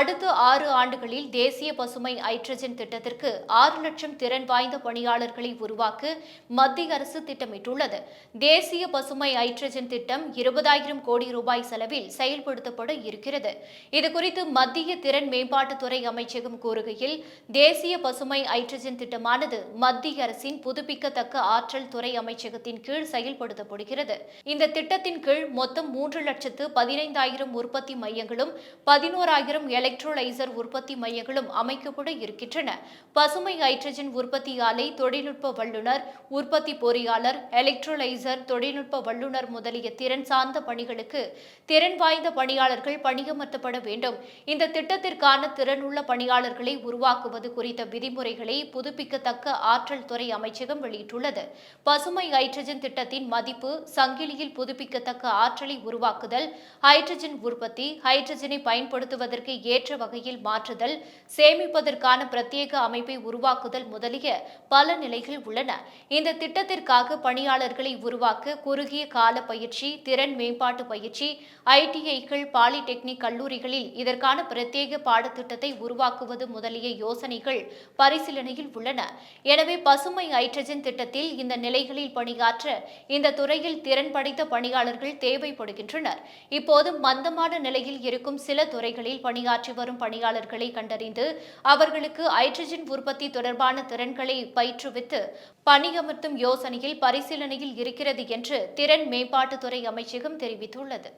அடுத்த ஆறு ஆண்டுகளில் தேசிய பசுமை ஹைட்ரஜன் திட்டத்திற்கு ஆறு லட்சம் திறன் வாய்ந்த பணியாளர்களை உருவாக்க மத்திய அரசு திட்டமிட்டுள்ளது. தேசிய பசுமை ஹைட்ரஜன் திட்டம் இருபதாயிரம் கோடி ரூபாய் செலவில் செயல்படுத்தப்பட இருக்கிறது. இதுகுறித்து மத்திய திறன் மேம்பாட்டுத்துறை அமைச்சகம் கூறுகையில் தேசிய பசுமை ஹைட்ரஜன் திட்டமானது மத்திய அரசின் புதுப்பிக்கத்தக்க ஆற்றல் துறை அமைச்சகத்தின் கீழ் செயல்படுத்தப்படுகிறது. இந்த திட்டத்தின் கீழ் மொத்தம் மூன்று லட்சத்து பதினைந்தாயிரம் உற்பத்தி மையங்களும் பதினோராயிரம் எலக்ட்ரோலைசர் உற்பத்தி மையங்களும் அமைக்கப்பட இருக்கின்றன. பசுமை ஹைட்ரஜன் உற்பத்தி ஆலை தொழில்நுட்ப வல்லுநர் உற்பத்தி பொறியாளர் எலக்ட்ரோலைசர் தொழில்நுட்ப வல்லுநர் முதலிய திறன் சார்ந்த பணிகளுக்கு திறன் வாய்ந்த பணியாளர்கள் பணியமர்த்தப்பட வேண்டும். இந்த திட்டத்திற்கான திறனுள்ள பணியாளர்களை உருவாக்குவது குறித்த விதிமுறைகளை புதுப்பிக்கத்தக்க ஆற்றல் துறை அமைச்சகம் வெளியிட்டுள்ளது. பசுமை ஹைட்ரஜன் திட்டத்தின் மதிப்பு சங்கிலியில் புதுப்பிக்கத்தக்க ஆற்றலை உருவாக்குதல் ஹைட்ரஜன் உற்பத்தி ஹைட்ரஜனை பயன்படுத்துவதற்கு ஏற்ற ஏற்ற வகையில் மாற்றுதல் சேமிப்பதற்கான பிரத்யேக அமைப்பை உருவாக்குதல் முதலிய பல நிலைகள் உள்ளன. இந்த திட்டத்திற்காக பணியாளர்களை உருவாக்க குறுகிய கால பயிற்சி திறன் மேம்பாட்டு பயிற்சி ஐடிஐகள் பாலிடெக்னிக் கல்லூரிகளில் இதற்கான பிரத்யேக பாடத்திட்டத்தை உருவாக்குவது முதலிய யோசனைகள் பரிசீலனையில் உள்ளன. எனவே பசுமை ஹைட்ரஜன் திட்டத்தில் இந்த நிலைகளில் பணியாற்ற இந்த துறையில் திறன் படைத்த பணியாளர்கள் தேவைப்படுகின்றனர். இப்போது மந்தமான நிலையில் இருக்கும் சில துறைகளில் பணியாற்றி வரும் பணியாளர்களை கண்டறிந்து அவர்களுக்கு ஹைட்ரஜன் உற்பத்தி தொடர்பான திறன்களை பயிற்றுவித்து பணியமர்த்தும் யோசனையில் பரிசீலனையில் இருக்கிறது என்று திறன் மேம்பாட்டுத்துறை அமைச்சகம் தெரிவித்துள்ளது.